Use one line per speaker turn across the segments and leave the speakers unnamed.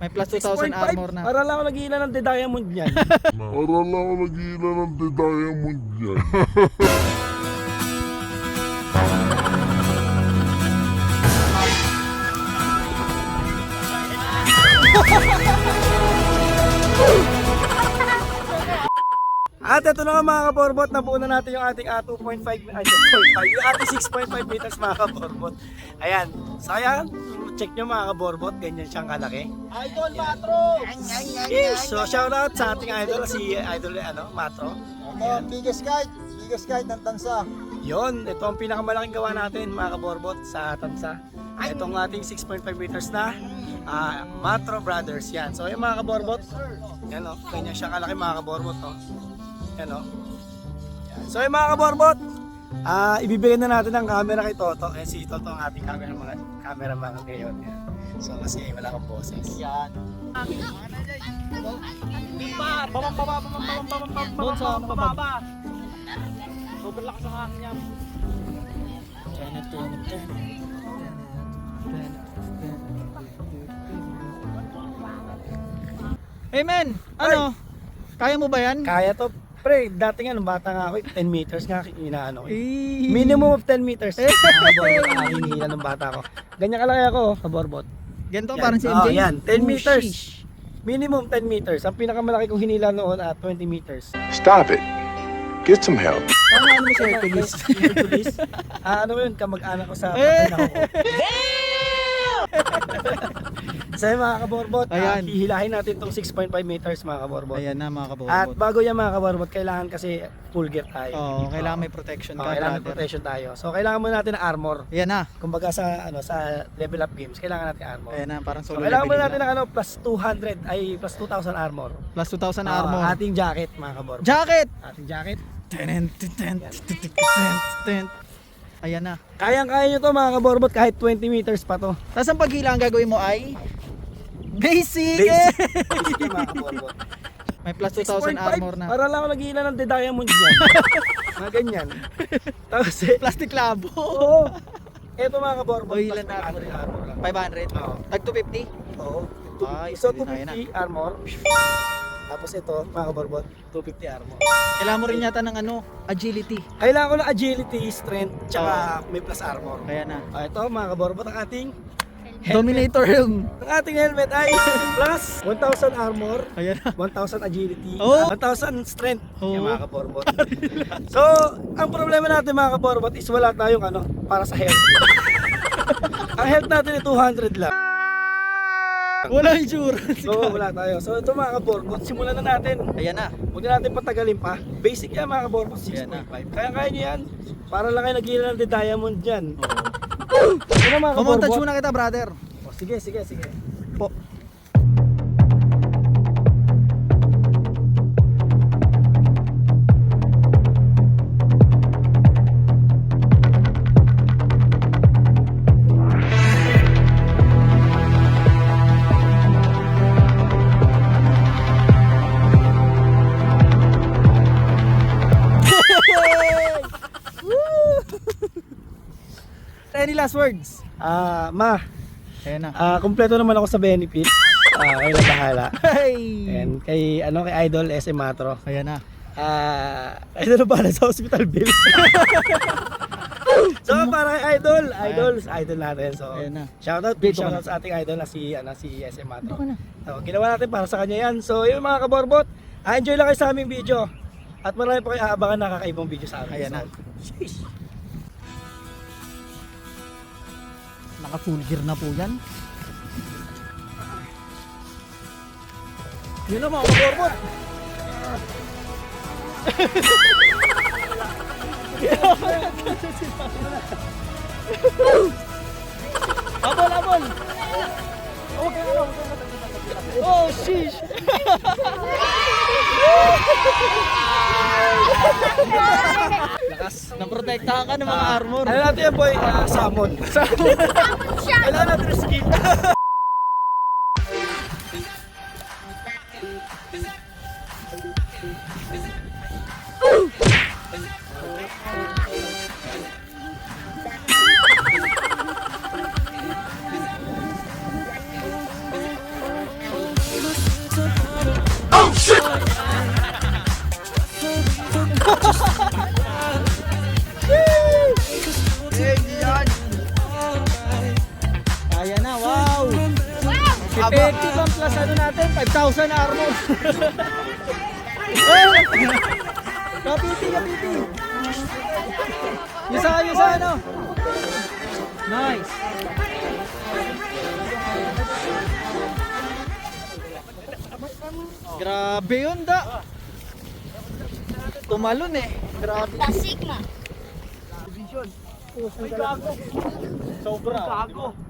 May plus 2,000 armor na.
Para lang ako nag-iina ng The Diamond niyan.
Para lang ako nag-iina ng The Diamond yan.
At ito na nga mga kaborbot, nabuo na natin yung ating ah, 2.5, ay 2.5, yung ating 6.5 meters mga kaborbot. Ayan, so ayan, check nyo mga kaborbot, ganyan siyang kalaki.
Idol Matro!
Yes, so shout out sa ating idol, si idol ano, Matro.
Ito, biggest kite. Biggest kite ng tansa.
Yon, ito ang pinakamalaking gawa natin mga kaborbot sa Tansa. Itong ating 6.5 meters na ah, Matro Brothers yan. So yung mga kaborbot, yan o, ganyan siya kalaki mga kaborbot o. Yan o. Yan. So yung mga kaborbot, ah ibibigay na natin ang camera kay Toto. Eh si Toto ang ating camera mga camera mga ngayon. So kasi wala kang boses.
Yan.
Doon sa pababa. Sobrang lakas ang hangin niya.
Hey men, ano? Kaya mo ba yan?
Kaya to. Pre, dati nga nung bata nga ako, 10 meters nga inaano ko. eh.
Eh,
Minimum of 10 meters. Kaborbot ang hinihila ng bata ko. Ganyan kalaki ako, kaborbot.
Ganito
Yan.
parang si MJ.
yan, 10
Oh,
meters.
sheesh.
Minimum 10 meters. Ang pinakamalaki kong hinila noon at 20 meters.
Stop it. Get some help.
Paano ano mo si Hercules?
Hercules. Ah, ano yun, kamag-anak ko sa
Eh.
patay na ako. Yun, mga kaborbot,
Ayan.
Ayan. hihilahin natin itong 6.5 meters mga kaborbot.
Ayan na mga
At
kabobot.
bago yan mga kaborbot, kailangan kasi full gear tayo.
Oo, kailangan may protection
Oo,
ka,
kailangan may
brother.
protection tayo. So kailangan muna natin ng armor.
Ayan na.
Kumbaga sa ano sa level up games, kailangan natin armor.
Ayan na, parang
So,
solo
kailangan muna
leveling
natin
lang.
ng ano, plus 200 ay plus 2,000 armor.
Plus 2,000
Ah,
armor.
ating jacket mga kaborbot.
Jacket!
ating jacket.
Ayan na.
Kayang-kaya nyo to mga kaborbot kahit 20 meters pa to.
Tapos ang paghila ang gagawin mo ay basic.
Basic. Mga.
May plus 2,000 armor na.
Para lang ako nag-iina ng The Diamond yan. mga ganyan. Tapos eh,
Plastic labo.
oo. Eto mga.
O, ilan
plus
na armor
500
yan?
armor lang.
500.
Oo.
Tag 250.
Oo.
Ay,
So
pwede na, yan
250 armor. Tapos ito mga kaborbot, 250 armor.
Kailangan mo rin yata ng ano, agility.
Kailangan ko ng agility, strength, tsaka may plus armor.
Kaya na.
Ah, ito mga kaborbot ang ating
Dominator helm.
ang ating helmet ay plus 1,000 armor,
Ayan na.
1,000 agility,
Oh.
1,000 strength.
Oh.
Yung mga kaborbot. so, ang problema natin mga kaborbot is wala tayong ano, para sa health. ang health natin ay 200 lang.
Wala insurance.
So, wala tayo. So, ito mga kaborbot, simulan na natin.
Ayan na.
Huwag na natin patagalin pa. Basic yan mga kaborbot,
Yan na.
6.5. Kaya kaya nyo yan. Para lang kayo nagila ng Diamond dyan. Ano kaborbot?
muna kita, brother.
Oh, sige, sige, sige.
Po. Any last words?
Ah, ma,
Ayan na.
ah, kumpleto naman ako sa benefits. Ah, kayo na bahala.
Hey!
And kay, ano, kay Idol SM Matro.
Ayan na.
Ah, kayo na bahala sa hospital bills. so, para kay Idol, Idol, idol natin. So,
Ayan na.
shoutout, big
Dito ka
shoutout sa ating idol na si, ano, si SM Matro.
Ito ka na.
So, ginawa natin para sa kanya yan. So, yun mga kaborbot, ah, enjoy lang kayo sa aming video. At marami pa kayo aabangan na kakaibang video sa amin.
Ayan na.
So, sheesh.
Naka full gear na po yan.
Yun na mga kaborbot.
Abol, abol! Oh, sheesh!
Lakas.
Naprotektahan ka ng mga armor.
Ano natin yan boy? Ah, salmon. Salmon. Kailangan natin ng skin.
Kaya na, wow! Effective ang plus ano natin, 5,000 armor. Eh! Kapiti, kapiti. Yusa, yusa, ano? Nice. Grabe yun, da. Tumalon eh. Grabe.
La Sigma.
Sobra. Gago.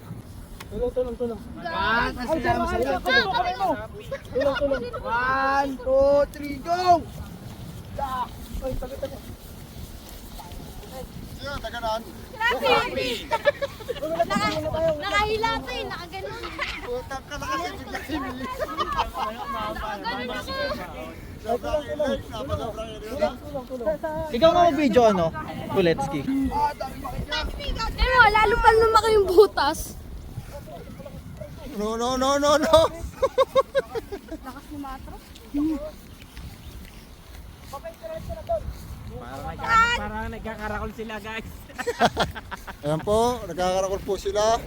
One, two, three, go! Sino, taganan?
Grabe! Naka, nakahila pa eh, nakaganon.
Putak ka na kasi bigla himili.
Nakaganon ako.
Sobrang.
Ikaw nga mag-video ano? Kuletski.
Pero lalo pa lumaki yung butas.
No, no, no, no, no!
Lakas ni Matro.
Parang nagkakarakol sila guys.
Ayan po, nagkakarakol po sila.